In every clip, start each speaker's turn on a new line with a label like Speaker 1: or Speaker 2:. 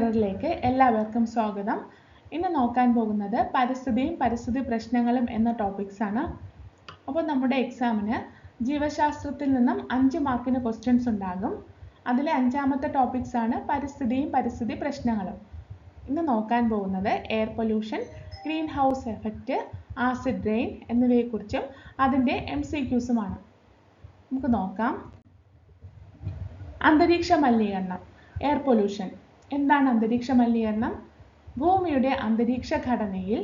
Speaker 1: മിററിലേക്ക് എല്ലാവർക്കും സ്വാഗതം. ഇന്ന് നോക്കാൻ പോകുന്നത് പരിസ്ഥിതിയും പരിസ്ഥിതി പ്രശ്നങ്ങളും എന്ന ടോപ്പിക്സ് ആണ്. അപ്പോൾ നമ്മുടെ എക്സാമിന് ജീവശാസ്ത്രത്തിൽ നിന്നും അഞ്ച് മാർക്കിന് ക്വസ്റ്റ്യൻസ് ഉണ്ടാകും. അതിലെ അഞ്ചാമത്തെ ടോപ്പിക്സ് ആണ് പരിസ്ഥിതിയും പരിസ്ഥിതി പ്രശ്നങ്ങളും. ഇന്ന് നോക്കാൻ പോകുന്നത് air pollution greenhouse effect acid rain എന്നിവയെക്കുറിച്ചും അതിന്റെ എം സി ക്യൂസുമാണ് നമുക്ക് നോക്കാം. അന്തരീക്ഷ മലിനീകരണം എയർ പൊല്യൂഷൻ എന്താണ് അന്തരീക്ഷ മലിനീകരണം ഭൂമിയുടെ അന്തരീക്ഷ ഘടനയിൽ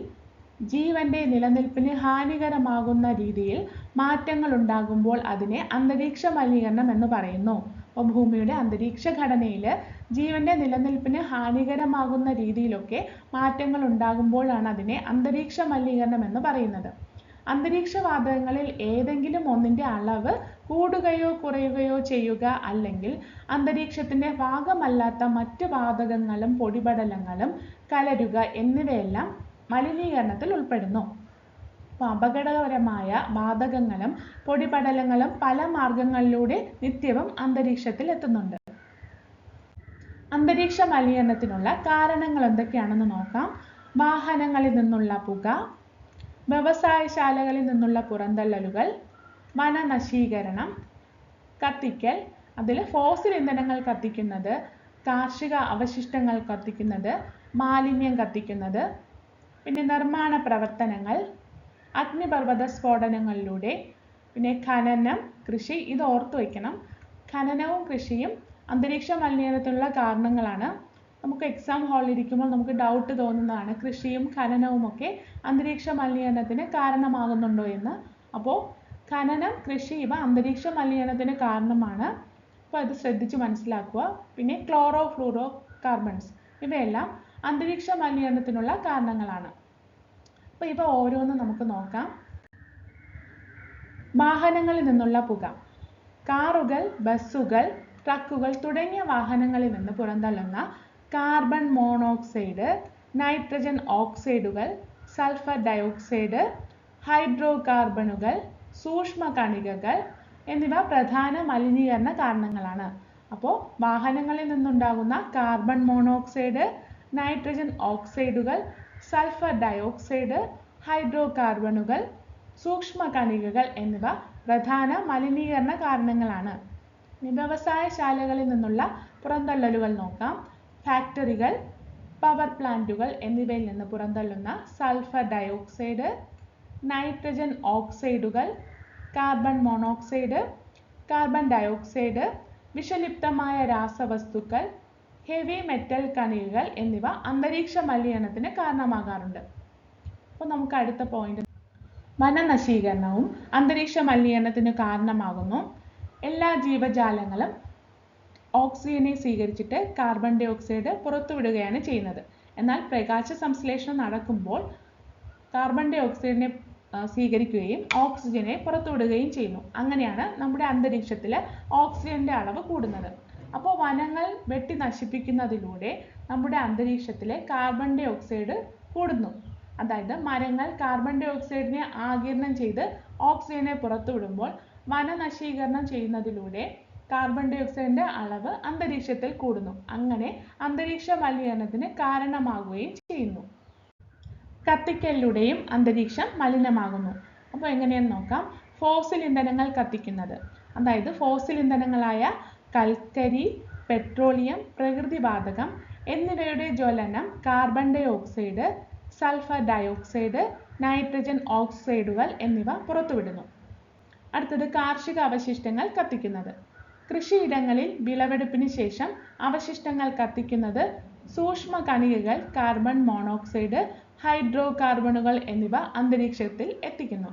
Speaker 1: ജീവന്റെ നിലനിൽപ്പിന് ഹാനികരമാകുന്ന രീതിയിൽ മാറ്റങ്ങൾ ഉണ്ടാകുമ്പോൾ അതിനെ അന്തരീക്ഷ മലിനീകരണം എന്ന് പറയുന്നു. അപ്പോൾ ഭൂമിയുടെ അന്തരീക്ഷ ഘടനയിൽ ജീവന്റെ നിലനിൽപ്പിന് ഹാനികരമാകുന്ന രീതിയിലൊക്കെ മാറ്റങ്ങൾ ഉണ്ടാകുമ്പോഴാണ് അതിനെ അന്തരീക്ഷ മലിനീകരണം എന്ന് പറയുന്നത്. അന്തരീക്ഷ വാതകങ്ങളിൽ ഏതെങ്കിലും ഒന്നിന്റെ അളവ് കൂടുകയോ കുറയുകയോ ചെയ്യുക അല്ലെങ്കിൽ അന്തരീക്ഷത്തിന്റെ ഭാഗമല്ലാത്ത മറ്റ് വാതകങ്ങളും പൊടിപടലങ്ങളും കലരുക എന്നിവയെല്ലാം മലിനീകരണത്തിൽ ഉൾപ്പെടുന്നു. അപ്പോൾ അപകടകരമായ വാതകങ്ങളും പൊടിപടലങ്ങളും പല മാർഗങ്ങളിലൂടെ നിത്യവും അന്തരീക്ഷത്തിൽ എത്തുന്നുണ്ട്. അന്തരീക്ഷ മലിനീകരണത്തിനുള്ള കാരണങ്ങൾ എന്തൊക്കെയാണെന്ന് നോക്കാം. വാഹനങ്ങളിൽ നിന്നുള്ള പുക വ്യവസായശാലകളിൽ നിന്നുള്ള പുറന്തള്ളലുകൾ വനനശീകരണം കത്തിക്കൽ അതിൽ ഫോസിൽ ഇന്ധനങ്ങൾ കത്തിക്കുന്നത് കാർഷിക അവശിഷ്ടങ്ങൾ കത്തിക്കുന്നത് മാലിന്യം കത്തിക്കുന്നത് പിന്നെ നിർമ്മാണ പ്രവർത്തനങ്ങൾ അഗ്നിപർവത സ്ഫോടനങ്ങളിലൂടെ പിന്നെ ഖനനം കൃഷി ഇത് ഓർത്തു വയ്ക്കണം. ഖനനവും കൃഷിയും അന്തരീക്ഷ മലിനീകരണത്തിനുള്ള കാരണങ്ങളാണ് നമുക്ക് എക്സാം ഹാളിൽ ഇരിക്കുമ്പോൾ നമുക്ക് ഡൗട്ട് തോന്നുന്നതാണ്. കൃഷിയും ഖനനവും ഒക്കെ അന്തരീക്ഷ മലിനീകരണത്തിന് കാരണമാകുന്നുണ്ടോ എന്ന്. അപ്പോൾ ഖനനം കൃഷി ഇവ അന്തരീക്ഷ മലിനീകരണത്തിന് കാരണമാണ്. അപ്പോൾ അത് ശ്രദ്ധിച്ച് മനസ്സിലാക്കുക. പിന്നെ ക്ലോറോ ഫ്ലൂറോ കാർബൺസ് ഇവയെല്ലാം അന്തരീക്ഷ മലിനീകരണത്തിനുള്ള കാരണങ്ങളാണ്. അപ്പോൾ ഇവ ഓരോന്നും നമുക്ക് നോക്കാം. വാഹനങ്ങളിൽ നിന്നുള്ള പുക കാറുകൾ ബസ്സുകൾ ട്രക്കുകൾ തുടങ്ങിയ വാഹനങ്ങളിൽ നിന്ന് പുറന്തള്ളുന്ന കാർബൺ മോണോക്സൈഡ് നൈട്രജൻ ഓക്സൈഡുകൾ സൾഫർ ഡയോക്സൈഡ് ഹൈഡ്രോ കാർബണുകൾ സൂക്ഷ്മ കണികകൾ എന്നിവ പ്രധാന മലിനീകരണ കാരണങ്ങളാണ്. അപ്പോൾ വാഹനങ്ങളിൽ നിന്നുണ്ടാകുന്ന കാർബൺ മോണോക്സൈഡ് നൈട്രജൻ ഓക്സൈഡുകൾ സൾഫർ ഡയോക്സൈഡ് ഹൈഡ്രോ കാർബണുകൾ സൂക്ഷ്മ കണികകൾ എന്നിവ പ്രധാന മലിനീകരണ കാരണങ്ങളാണ്. വ്യവസായശാലകളിൽ നിന്നുള്ള പുറന്തള്ളലുകൾ നോക്കാം. ഫാക്ടറികൾ പവർ പ്ലാന്റുകൾ എന്നിവയിൽ നിന്ന് പുറന്തള്ളുന്ന സൾഫർ ഡയോക്സൈഡ് നൈട്രജൻ ഓക്സൈഡുകൾ കാർബൺ മോണോക്സൈഡ് കാർബൺ ഡയോക്സൈഡ് വിഷലിപ്തമായ രാസവസ്തുക്കൾ ഹെവി മെറ്റൽ കണികകൾ എന്നിവ അന്തരീക്ഷ മലിനീകരണത്തിന് കാരണമാകാറുണ്ട്. അപ്പോൾ നമുക്ക് അടുത്ത പോയിന്റ് വനനശീകരണവും അന്തരീക്ഷ മലിനീകരണത്തിന് കാരണമാകുന്നു. എല്ലാ ജീവജാലങ്ങളും ഓക്സിജനെ സ്വീകരിച്ചിട്ട് കാർബൺ ഡൈ ഓക്സൈഡ് പുറത്തുവിടുകയാണ് ചെയ്യുന്നത്. എന്നാൽ പ്രകാശ സംശ്ലേഷണം നടക്കുമ്പോൾ കാർബൺ ഡൈ ഓക്സൈഡിനെ സ്വീകരിക്കുകയും ഓക്സിജനെ പുറത്തുവിടുകയും ചെയ്യുന്നു. അങ്ങനെയാണ് നമ്മുടെ അന്തരീക്ഷത്തിൽ ഓക്സിജന്റെ അളവ് കൂടുന്നത്. അപ്പോൾ വനങ്ങൾ വെട്ടി നശിപ്പിക്കുന്നതിലൂടെ നമ്മുടെ അന്തരീക്ഷത്തിലെ കാർബൺ ഡൈ ഓക്സൈഡ് കൂടുന്നു. അതായത് മരങ്ങൾ കാർബൺ ഡൈ ഓക്സൈഡിനെ ആഗിരണം ചെയ്ത് ഓക്സിജനെ പുറത്തുവിടുമ്പോൾ വനനശീകരണം ചെയ്യുന്നതിലൂടെ കാർബൺ ഡൈ ഓക്സൈഡിന്റെ അളവ് അന്തരീക്ഷത്തിൽ കൂടുന്നു. അങ്ങനെ അന്തരീക്ഷ മലിനീകരണത്തിന് കാരണമാകുകയും ചെയ്യുന്നു. കത്തിക്കലിലൂടെയും അന്തരീക്ഷം മലിനമാകുന്നു. അപ്പോൾ എങ്ങനെയെന്ന് നോക്കാം. ഫോസിൽ ഇന്ധനങ്ങൾ കത്തിക്കുന്നത്. അതായത് ഫോസിൽ ഇന്ധനങ്ങളായ കൽക്കരി പെട്രോളിയം പ്രകൃതിവാതകം എന്നിവയുടെ ജ്വലനം carbon dioxide sulphur dioxide nitrogen ഓക്സൈഡുകൾ എന്നിവ പുറത്തുവിടുന്നു. അടുത്തത് കാർഷിക അവശിഷ്ടങ്ങൾ കത്തിക്കുന്നത്. കൃഷിയിടങ്ങളിൽ വിളവെടുപ്പിന് ശേഷം അവശിഷ്ടങ്ങൾ കത്തിക്കുന്നത് സൂക്ഷ്മ കണികകൾ കാർബൺ മോണോക്സൈഡ് ഹൈഡ്രോ കാർബണുകൾ എന്നിവ അന്തരീക്ഷത്തിൽ എത്തിക്കുന്നു.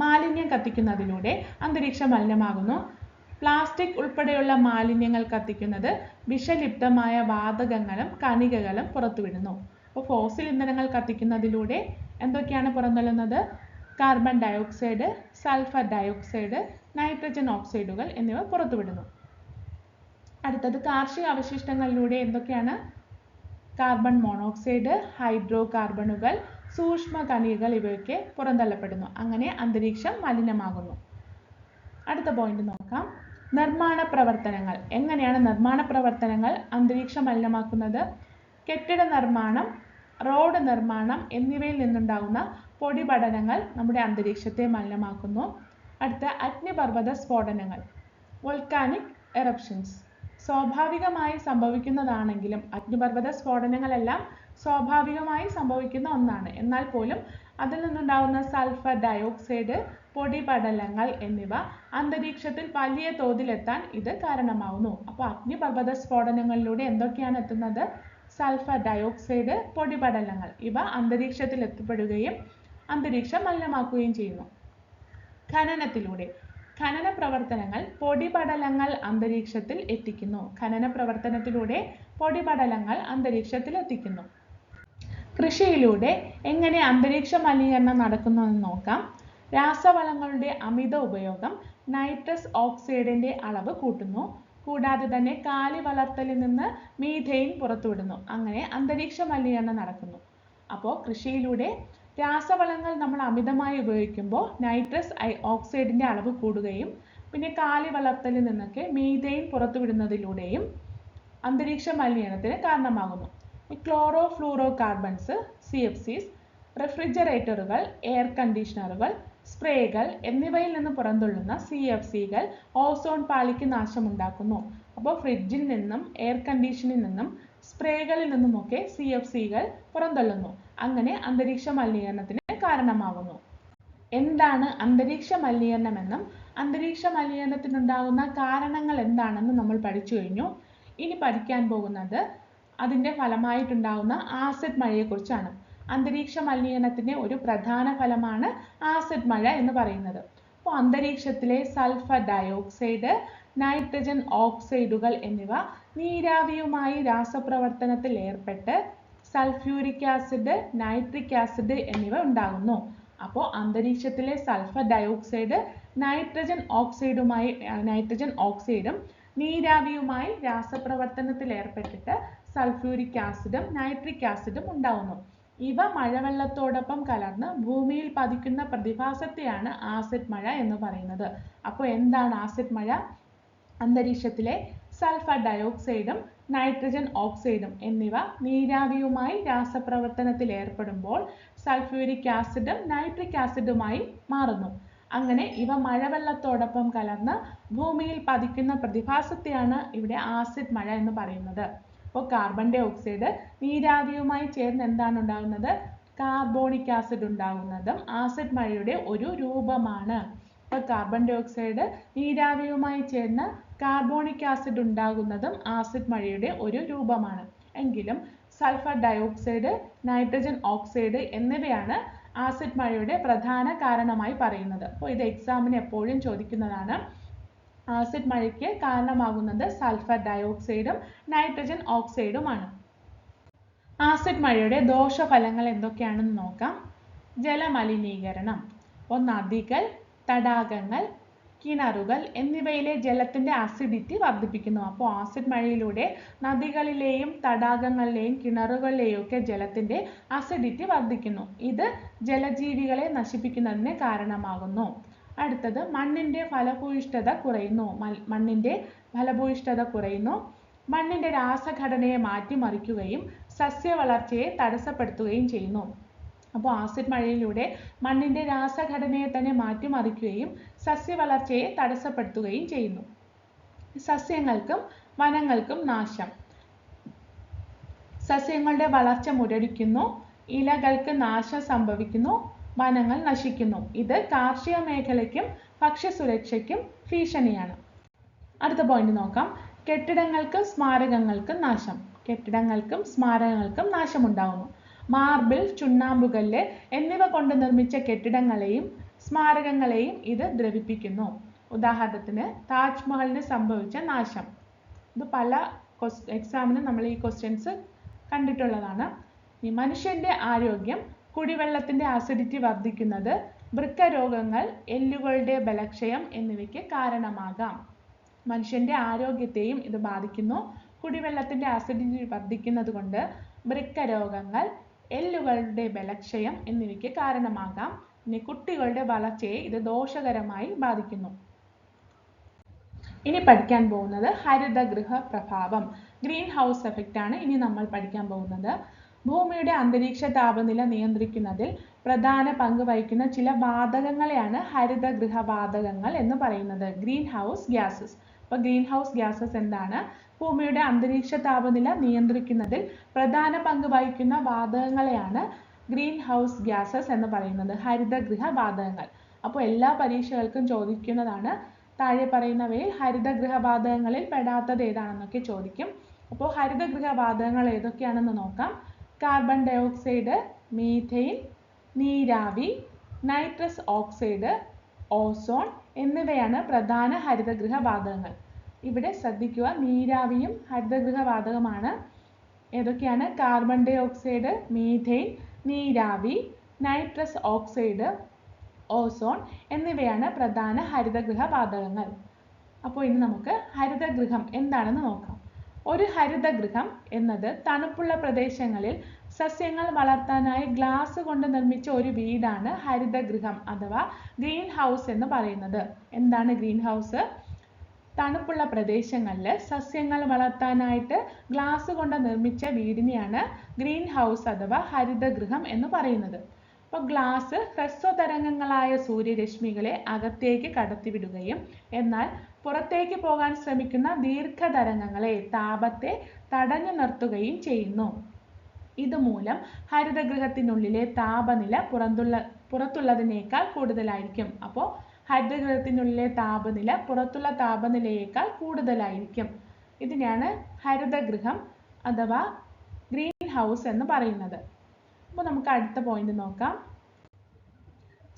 Speaker 1: മാലിന്യം കത്തിക്കുന്നതിലൂടെ അന്തരീക്ഷം മലിനമാകുന്നു. പ്ലാസ്റ്റിക് ഉൾപ്പെടെയുള്ള മാലിന്യങ്ങൾ കത്തിക്കുന്നത് വിഷലിപ്തമായ വാതകങ്ങളും കണികകളും പുറത്തുവിടുന്നു. അപ്പോൾ ഫോസിൽ ഇന്ധനങ്ങൾ കത്തിക്കുന്നതിലൂടെ എന്തൊക്കെയാണ് പുറന്തള്ളുന്നത്? Carbon dioxide sulphur dioxide nitrogen ഓക്സൈഡുകൾ എന്നിവ പുറത്തുവിടുന്നു. അടുത്തത് കാർഷിക അവശിഷ്ടങ്ങളിലൂടെ എന്തൊക്കെയാണ്? കാർബൺ മോണോക്സൈഡ് ഹൈഡ്രോ കാർബണുകൾ സൂക്ഷ്മ കണികകൾ ഇവയൊക്കെ പുറന്തള്ളപ്പെടുന്നു. അങ്ങനെ അന്തരീക്ഷം മലിനമാകുന്നു. അടുത്ത പോയിന്റ് നോക്കാം. നിർമ്മാണ പ്രവർത്തനങ്ങൾ. എങ്ങനെയാണ് നിർമ്മാണ പ്രവർത്തനങ്ങൾ അന്തരീക്ഷം മലിനമാക്കുന്നത്? കെട്ടിട നിർമ്മാണം റോഡ് നിർമ്മാണം എന്നിവയിൽ നിന്നുണ്ടാകുന്ന പൊടിപടലങ്ങൾ നമ്മുടെ അന്തരീക്ഷത്തെ മലിനമാക്കുന്നു. അടുത്ത അഗ്നിപർവത സ്ഫോടനങ്ങൾ വോൾക്കാനിക് എറപ്ഷൻസ് സ്വാഭാവികമായി സംഭവിക്കുന്നതാണെങ്കിലും അഗ്നിപർവത സ്ഫോടനങ്ങളെല്ലാം സ്വാഭാവികമായി സംഭവിക്കുന്ന ഒന്നാണ്. എന്നാൽ പോലും അതിൽ നിന്നുണ്ടാകുന്ന സൾഫർ ഡയോക്സൈഡ് പൊടിപടലങ്ങൾ എന്നിവ അന്തരീക്ഷത്തിൽ വലിയ തോതിലെത്താൻ ഇത് കാരണമാവുന്നു. അപ്പോൾ അഗ്നിപർവത സ്ഫോടനങ്ങളിലൂടെ എന്തൊക്കെയാണ് എത്തുന്നത്? സൾഫർ ഡയോക്സൈഡ് പൊടിപടലങ്ങൾ ഇവ അന്തരീക്ഷത്തിൽ എത്തിപ്പെടുകയും അന്തരീക്ഷം മലിനമാക്കുകയും ചെയ്യുന്നു. ഖനനത്തിലൂടെ ഖനന പ്രവർത്തനങ്ങൾ പൊടിപടലങ്ങൾ അന്തരീക്ഷത്തിൽ എത്തിക്കുന്നു. ഖനന പ്രവർത്തനത്തിലൂടെ പൊടിപടലങ്ങൾ അന്തരീക്ഷത്തിൽ എത്തിക്കുന്നു. കൃഷിയിലൂടെ എങ്ങനെ അന്തരീക്ഷ മലിനീകരണം നടക്കുന്നുവെന്ന് നോക്കാം. രാസവളങ്ങളുടെ അമിത ഉപയോഗം നൈട്രസ് ഓക്സൈഡിന്റെ അളവ് കൂട്ടുന്നു. കൂടാതെ തന്നെ കാലി വളർത്തലിൽ നിന്ന് മീഥെയിൻ പുറത്തുവിടുന്നു. അങ്ങനെ അന്തരീക്ഷ മലിനീകരണം നടക്കുന്നു. അപ്പോൾ കൃഷിയിലൂടെ രാസവളങ്ങൾ നമ്മൾ അമിതമായി ഉപയോഗിക്കുമ്പോൾ നൈട്രസ് ഓക്സൈഡിന്റെ അളവ് കൂടുകയും പിന്നെ കാലി വളർത്തലിൽ നിന്നൊക്കെ മീഥെയിൻ പുറത്തുവിടുന്നതിലൂടെയും അന്തരീക്ഷ മലിനീകരണത്തിന് കാരണമാകുന്നു. Chlorofluorocarbons C F Cs റെഫ്രിജറേറ്ററുകൾ എയർ കണ്ടീഷണറുകൾ സ്പ്രേകൾ എന്നിവയിൽ നിന്ന് പുറന്തള്ളുന്ന സി എഫ് സികൾ ഓസോൺ പാളിക്ക് നാശമുണ്ടാക്കുന്നു. അപ്പോൾ ഫ്രിഡ്ജിൽ നിന്നും എയർ കണ്ടീഷനിൽ നിന്നും സ്പ്രേകളിൽ നിന്നുമൊക്കെ സി എഫ് സികൾ പുറന്തള്ളുന്നു. അങ്ങനെ അന്തരീക്ഷ മലിനീകരണത്തിന് കാരണമാകുന്നു എന്താണ് അന്തരീക്ഷ മലിനീകരണമെന്നും അന്തരീക്ഷ മലിനീകരണത്തിനുണ്ടാകുന്ന കാരണങ്ങൾ എന്താണെന്നും നമ്മൾ പഠിച്ചു കഴിഞ്ഞു. ഇനി പഠിക്കാൻ പോകുന്നത് അതിന്റെ ഫലമായിട്ടുണ്ടാകുന്ന ആസിഡ് മഴയെക്കുറിച്ചാണ്. അന്തരീക്ഷ മലിനീകരണത്തിന്റെ ഒരു പ്രധാന ഫലമാണ് ആസിഡ് മഴ എന്ന് പറയുന്നത്. അപ്പോൾ അന്തരീക്ഷത്തിലെ സൾഫർ ഡയോക്സൈഡ് നൈട്രജൻ ഓക്സൈഡുകൾ എന്നിവ നീരാവിയുമായി രാസപ്രവർത്തനത്തിൽ ഏർപ്പെട്ട് സൾഫ്യൂരിക് ആസിഡ് നൈട്രിക് ആസിഡ് എന്നിവ ഉണ്ടാകുന്നു. അപ്പോൾ അന്തരീക്ഷത്തിലെ സൾഫർ ഡയോക്സൈഡ് നൈട്രജൻ ഓക്സൈഡുമായി നൈട്രജൻ ഓക്സൈഡും നീരാവിയുമായി രാസപ്രവർത്തനത്തിൽ ഏർപ്പെട്ടിട്ട് സൾഫ്യൂരിക് ആസിഡും നൈട്രിക് ആസിഡും ഉണ്ടാകുന്നു. ഇവ മഴവെള്ളത്തോടൊപ്പം കലർന്ന് ഭൂമിയിൽ പതിക്കുന്ന പ്രതിഭാസത്തെയാണ് ആസിഡ് മഴ എന്ന് പറയുന്നത്. അപ്പോൾ എന്താണ് ആസിഡ് മഴ? അന്തരീക്ഷത്തിലെ സൾഫർ ഡയോക്സൈഡും നൈട്രജൻ ഓക്സൈഡും എന്നിവ നീരാവിയുമായി രാസപ്രവർത്തനത്തിൽ ഏർപ്പെടുമ്പോൾ സൾഫ്യൂരിക് ആസിഡും നൈട്രിക് ആസിഡുമായി മാറുന്നു. അങ്ങനെ ഇവ മഴവെള്ളത്തോടൊപ്പം കലർന്ന് ഭൂമിയിൽ പതിക്കുന്ന പ്രതിഭാസത്തെയാണ് ഇവിടെ ആസിഡ് മഴ എന്ന് പറയുന്നത്. അപ്പോൾ കാർബൺ ഡൈ ഓക്സൈഡ് നീരാവിയുമായി ചേർന്ന് എന്താണ് ഉണ്ടാകുന്നത്? കാർബോണിക് ആസിഡ് ഉണ്ടാകുന്നതും ആസിഡ് മഴയുടെ ഒരു രൂപമാണ്. അപ്പോൾ കാർബൺ ഡൈ ഓക്സൈഡ് നീരാവിയുമായി ചേർന്ന് കാർബോണിക് ആസിഡ് ഉണ്ടാകുന്നതും ആസിഡ് മഴയുടെ ഒരു രൂപമാണ്. എങ്കിലും സൾഫർ ഡയോക്സൈഡ് നൈട്രജൻ ഓക്സൈഡ് എന്നിവയാണ് ആസിഡ് മഴയുടെ പ്രധാന കാരണമായി പറയുന്നത്. അപ്പോൾ ഇത് എക്സാമിന് എപ്പോഴും ചോദിക്കുന്നതാണ്. ആസിഡ് മഴയ്ക്ക് കാരണമാകുന്നത് സൾഫർ ഡയോക്സൈഡും നൈട്രജൻ ഓക്സൈഡുമാണ് ആസിഡ് മഴയുടെ ദോഷഫലങ്ങൾ എന്തൊക്കെയാണെന്ന് നോക്കാം. ജലമലിനീകരണം. അപ്പോൾ നദികൾ തടാകങ്ങൾ കിണറുകൾ എന്നിവയിലെ ജലത്തിന്റെ അസിഡിറ്റി വർദ്ധിപ്പിക്കുന്നു. അപ്പോൾ ആസിഡ് മഴയിലൂടെ നദികളിലെയും തടാകങ്ങളിലെയും കിണറുകളിലെയും ഒക്കെ ജലത്തിന്റെ അസിഡിറ്റി വർദ്ധിക്കുന്നു. ഇത് ജലജീവികളെ നശിപ്പിക്കുന്നതിന് കാരണമാകുന്നു. അടുത്തത് മണ്ണിന്റെ ഫലഭൂയിഷ്ഠത കുറയുന്നു. മണ്ണിന്റെ ഫലഭൂയിഷ്ഠത കുറയുന്നു. മണ്ണിന്റെ രാസഘടനയെ മാറ്റിമറിക്കുകയും സസ്യവളർച്ചയെ തടസ്സപ്പെടുത്തുകയും ചെയ്യുന്നു. അപ്പോൾ ആസിഡ് മഴയിലൂടെ മണ്ണിന്റെ രാസഘടനയെ തന്നെ മാറ്റിമറിക്കുകയും സസ്യവളർച്ചയെ തടസ്സപ്പെടുത്തുകയും ചെയ്യുന്നു. സസ്യങ്ങൾക്കും വനങ്ങൾക്കും നാശം. സസ്യങ്ങളുടെ വളർച്ച മുരടിക്കുന്നു ഇലകൾക്ക് നാശം സംഭവിക്കുന്നു വനങ്ങൾ നശിക്കുന്നു. ഇത് കാർഷിക മേഖലയ്ക്കും ഭക്ഷ്യസുരക്ഷയ്ക്കും ഭീഷണിയാണ്. അടുത്ത പോയിന്റ് നോക്കാം. കെട്ടിടങ്ങൾക്കും സ്മാരകങ്ങൾക്കും നാശം. കെട്ടിടങ്ങൾക്കും സ്മാരകങ്ങൾക്കും നാശമുണ്ടാകുന്നു മാർബിൾ ചുണ്ണാമ്പുകല്ല് എന്നിവ കൊണ്ട് നിർമ്മിച്ച കെട്ടിടങ്ങളെയും സ്മാരകങ്ങളെയും ഇത് ദ്രവിപ്പിക്കുന്നു. ഉദാഹരണത്തിന് താജ്മഹലിന് സംഭവിച്ച നാശം. ഇത് പല എക്സാമിന് നമ്മൾ ഈ ക്വസ്റ്റ്യൻസ് കണ്ടിട്ടുള്ളതാണ്. ഈ മനുഷ്യന്റെ ആരോഗ്യം കുടിവെള്ളത്തിന്റെ ആസിഡിറ്റി വർദ്ധിക്കുന്നത് വൃക്ക രോഗങ്ങൾ എല്ലുകളുടെ ബലക്ഷയം എന്നിവയ്ക്ക് കാരണമാകാം. മനുഷ്യന്റെ ആരോഗ്യത്തെയും ഇത് ബാധിക്കുന്നു. കുടിവെള്ളത്തിന്റെ ആസിഡിറ്റി വർദ്ധിക്കുന്നത് കൊണ്ട് വൃക്ക രോഗങ്ങൾ എല്ലുകളുടെ ബലക്ഷയം എന്നിവയ്ക്ക് കാരണമാകാം. ഇനി കുട്ടികളുടെ വളർച്ചയെ ഇത് ദോഷകരമായി ബാധിക്കുന്നു. ഇനി പഠിക്കാൻ പോകുന്നത് ഹരിതഗൃഹ പ്രഭാവം ഗ്രീൻ ഹൗസ് എഫക്റ്റ് ആണ് ഇനി നമ്മൾ പഠിക്കാൻ പോകുന്നത്. ഭൂമിയുടെ അന്തരീക്ഷ താപനില നിയന്ത്രിക്കുന്നതിൽ പ്രധാന പങ്ക് വഹിക്കുന്ന ചില വാതകങ്ങളെയാണ് ഹരിതഗൃഹ വാതകങ്ങൾ എന്ന് പറയുന്നത്. ഗ്രീൻ ഹൗസ് ഗ്യാസസ് അപ്പോൾ ഗ്രീൻ ഹൗസ് ഗ്യാസസ് എന്താണ്? ഭൂമിയുടെ അന്തരീക്ഷ താപനില നിയന്ത്രിക്കുന്നതിൽ പ്രധാന പങ്ക് വഹിക്കുന്ന വാതകങ്ങളെയാണ് ഗ്രീൻ ഹൗസ് ഗ്യാസസ് എന്ന് പറയുന്നത് ഹരിതഗൃഹ വാതകങ്ങൾ. അപ്പോൾ എല്ലാ പരീക്ഷകൾക്കും ചോദിക്കുന്നതാണ് താഴെ പറയുന്നവയിൽ ഹരിതഗൃഹ വാതകങ്ങളിൽ പെടാത്തത് ഏതാണെന്നൊക്കെ ചോദിക്കും. അപ്പോൾ ഹരിതഗൃഹ വാതകങ്ങൾ ഏതൊക്കെയാണെന്ന് നോക്കാം. കാർബൺ ഡയോക്സൈഡ് മീഥെയിൻ നീരാവി നൈട്രസ് ഓക്സൈഡ് ഓസോൺ എന്നിവയാണ് പ്രധാന ഹരിതഗൃഹ വാതകങ്ങൾ. ഇവിടെ ശ്രദ്ധിക്കുക. നീരാവിയും ഹരിതഗൃഹ വാതകമാണ് ഏതൊക്കെയാണ്? കാർബൺ ഡൈ ഓക്സൈഡ് മീഥെയിൻ നീരാവി നൈട്രസ് ഓക്സൈഡ് ഓസോൺ എന്നിവയാണ് പ്രധാന ഹരിതഗൃഹ വാതകങ്ങൾ അപ്പോൾ ഇനി നമുക്ക് ഹരിതഗൃഹം എന്താണെന്ന് നോക്കാം. ഒരു ഹരിതഗൃഹം എന്നത് തണുപ്പുള്ള പ്രദേശങ്ങളിൽ സസ്യങ്ങൾ വളർത്താനായി ഗ്ലാസ് കൊണ്ട് നിർമ്മിച്ച ഒരു വീടാണ് ഹരിതഗൃഹം അഥവാ ഗ്രീൻ ഹൗസ് എന്ന് പറയുന്നത്. എന്താണ് ഗ്രീൻ ഹൗസ് തണുപ്പുള്ള പ്രദേശങ്ങളിൽ സസ്യങ്ങൾ വളർത്താനായിട്ട് ഗ്ലാസ് കൊണ്ട് നിർമ്മിച്ച വീടിനെയാണ് ഗ്രീൻ ഹൗസ് അഥവാ ഹരിതഗൃഹം എന്ന് പറയുന്നത്. അപ്പോൾ ഗ്ലാസ് ഹ്രസ്വതരംഗങ്ങളായ സൂര്യരശ്മികളെ അകത്തേക്ക് കടത്തിവിടുകയും എന്നാൽ പുറത്തേക്ക് പോകാൻ ശ്രമിക്കുന്ന ദീർഘതരംഗങ്ങളെ താപത്തെ തടഞ്ഞു നിർത്തുകയും ചെയ്യുന്നു. ഇതുമൂലം ഹരിതഗൃഹത്തിനുള്ളിലെ താപനില പുറത്തുള്ള പുറത്തുള്ളതിനേക്കാൾ കൂടുതലായിരിക്കും. അപ്പോൾ ഹരിതഗൃഹത്തിനുള്ളിലെ താപനില പുറത്തുള്ള താപനിലയേക്കാൾ കൂടുതലായിരിക്കും. ഇതിനെയാണ് ഹരിതഗൃഹം അഥവാ ഗ്രീൻ ഹൗസ് എന്ന് പറയുന്നത്. അപ്പോൾ നമുക്ക് അടുത്ത പോയിന്റ് നോക്കാം.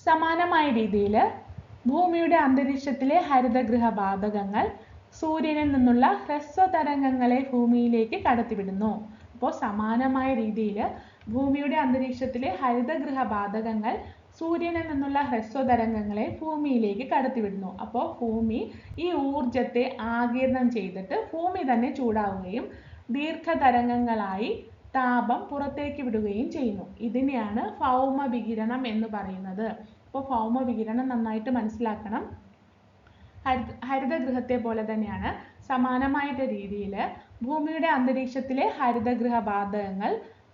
Speaker 1: സമാനമായ രീതിയിൽ ഭൂമിയുടെ അന്തരീക്ഷത്തിലെ ഹരിതഗൃഹ വാതകങ്ങൾ സൂര്യനിൽ നിന്നുള്ള ഹ്രസ്വതരംഗങ്ങളെ ഭൂമിയിലേക്ക് കടത്തിവിടുന്നു. അപ്പോൾ സമാനമായ രീതിയിൽ ഭൂമിയുടെ അന്തരീക്ഷത്തിലെ ഹരിതഗൃഹ വാതകങ്ങൾ സൂര്യനിൽ നിന്നുള്ള ഹ്രസ്വതരംഗങ്ങളെ ഭൂമിയിലേക്ക് കടത്തിവിടുന്നു. അപ്പോൾ ഭൂമി ഈ ഊർജത്തെ ആഗിരണം ചെയ്തിട്ട് ഭൂമി തന്നെ ചൂടാവുകയും ദീർഘതരംഗങ്ങളായി താപം പുറത്തേക്ക് വിടുകയും ചെയ്യുന്നു. ഇതിനെയാണ് ഭൗമ വികിരണം എന്ന് പറയുന്നത്. അപ്പോൾ ഭൗമ വികിരണം നന്നായിട്ട് മനസ്സിലാക്കണം. ഹരിത ഹരിതഗൃഹത്തെ പോലെ തന്നെയാണ് സമാനമായിട്ട് രീതിയിൽ ഭൂമിയുടെ അന്തരീക്ഷത്തിലെ ഹരിതഗൃഹ വാതകങ്ങൾ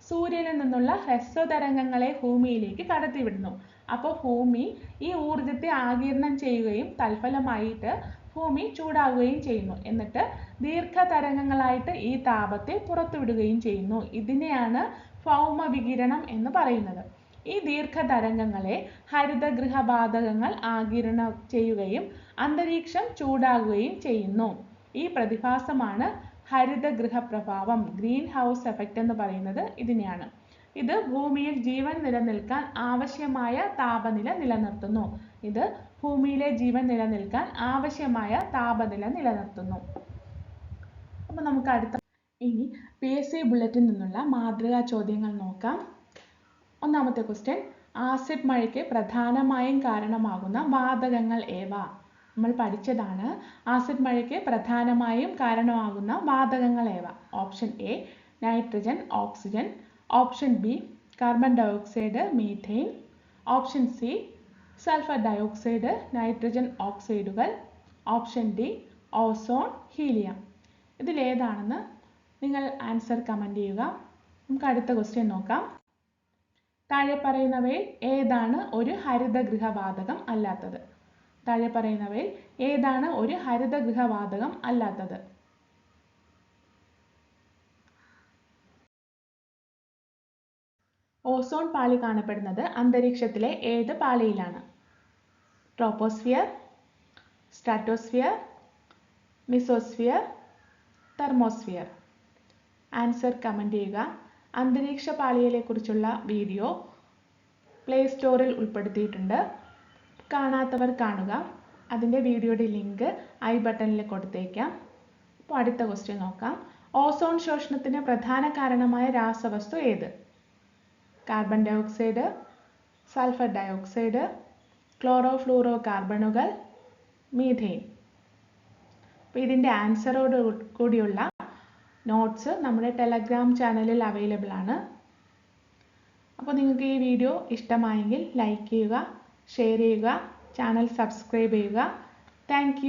Speaker 1: സൂര്യനിൽ നിന്നുള്ള ഹ്രസ്വതരംഗങ്ങളെ ഭൂമിയിലേക്ക് കടത്തിവിടുന്നു. അപ്പോൾ ഭൂമി ഈ ഊർജത്തെ ആഗിരണം ചെയ്യുകയും തൽഫലമായിട്ട് ഭൂമി ചൂടാവുകയും ചെയ്യുന്നു. എന്നിട്ട് ദീർഘതരംഗങ്ങളായിട്ട് ഈ താപത്തെ പുറത്തുവിടുകയും ചെയ്യുന്നു. ഇതിനെയാണ് ഭൗമ വികിരണം എന്ന് പറയുന്നത്. ഈ ദീർഘതരംഗങ്ങളെ ഹരിതഗൃഹ വാതകങ്ങൾ ആഗിരണം ചെയ്യുകയും അന്തരീക്ഷം ചൂടാകുകയും ചെയ്യുന്നു. ഈ പ്രതിഭാസമാണ് ഹരിതഗൃഹ പ്രഭാവം ഗ്രീൻ ഹൗസ് എഫക്റ്റ് എന്ന് പറയുന്നത് ഇതിനെയാണ്. ഇത് ഭൂമിയിൽ ജീവൻ നിലനിൽക്കാൻ ആവശ്യമായ താപനില നിലനിർത്തുന്നു. ഇത് ഭൂമിയിലെ ജീവൻ നിലനിൽക്കാൻ ആവശ്യമായ താപനില നിലനിർത്തുന്നു. അപ്പോൾ നമുക്ക് അടുത്ത ഇനി പി എസ് സി ബുള്ളറ്റിൽ നിന്നുള്ള മാതൃകാ ചോദ്യങ്ങൾ നോക്കാം. ഒന്നാമത്തെ ക്വസ്റ്റ്യൻ ആസിഡ് മഴയ്ക്ക് പ്രധാനമായും കാരണമാകുന്ന വാതകങ്ങൾ ഏവ? നമ്മൾ പഠിച്ചതാണ് ആസിഡ് മഴയ്ക്ക് പ്രധാനമായും കാരണമാകുന്ന വാതകങ്ങൾ ഏവ? Option A nitrogen oxygen option B carbon dioxide methane option C sulphur dioxide nitrogen ഓക്സൈഡുകൾ option D ozone helium ഇതിലേതാണെന്ന് നിങ്ങൾ ആൻസർ കമന്റ് ചെയ്യുക. നമുക്ക് അടുത്ത ക്വസ്റ്റ്യൻ നോക്കാം. താഴെ പറയുന്നവയിൽ ഏതാണ് ഒരു ഹരിതഗൃഹവാതകം അല്ലാത്തത്? താഴെ പറയുന്നവയിൽ ഏതാണ് ഒരു ഹരിതഗൃഹവാതകം അല്ലാത്തത്? ഓസോൺ പാളി കാണപ്പെടുന്നത് അന്തരീക്ഷത്തിലെ ഏത് പാളിയിലാണ്? Troposphere stratosphere mesosphere thermosphere. Answer comment ചെയ്യുക. അന്തരീക്ഷ പാളികളെക്കുറിച്ചുള്ള വീഡിയോ പ്ലേ സ്റ്റോറിൽ ഉൾപ്പെടുത്തിയിട്ടുണ്ട്. കാണാത്തവർ കാണുക. അതിന്റെ വീഡിയോയുടെ ലിങ്ക് ഐ ബട്ടണിൽ കൊടുത്തേക്കാം. അപ്പോൾ അടുത്ത ക്വസ്റ്റ്യൻ നോക്കാം. ഓസോൺ ശോഷണത്തിന് പ്രധാന കാരണമായ രാസവസ്തു ഏത്? Carbon dioxide sulphur dioxide ക്ലോറോ ഫ്ലൂറോ കാർബണുകൾ മീഥെയിൻ. അപ്പോൾ ഇതിന്റെ ആൻസറോട് കൂടിയുള്ള നോട്ട്സ് നമ്മുടെ ടെലഗ്രാം ചാനലിൽ അവൈലബിൾ ആണ്. അപ്പോൾ നിങ്ങൾക്ക് ഈ വീഡിയോ ഇഷ്ടമായെങ്കിൽ ലൈക്ക് ചെയ്യുക ഷെയർ ചെയ്യുക ചാനൽ സബ്സ്ക്രൈബ് ചെയ്യുക. താങ്ക്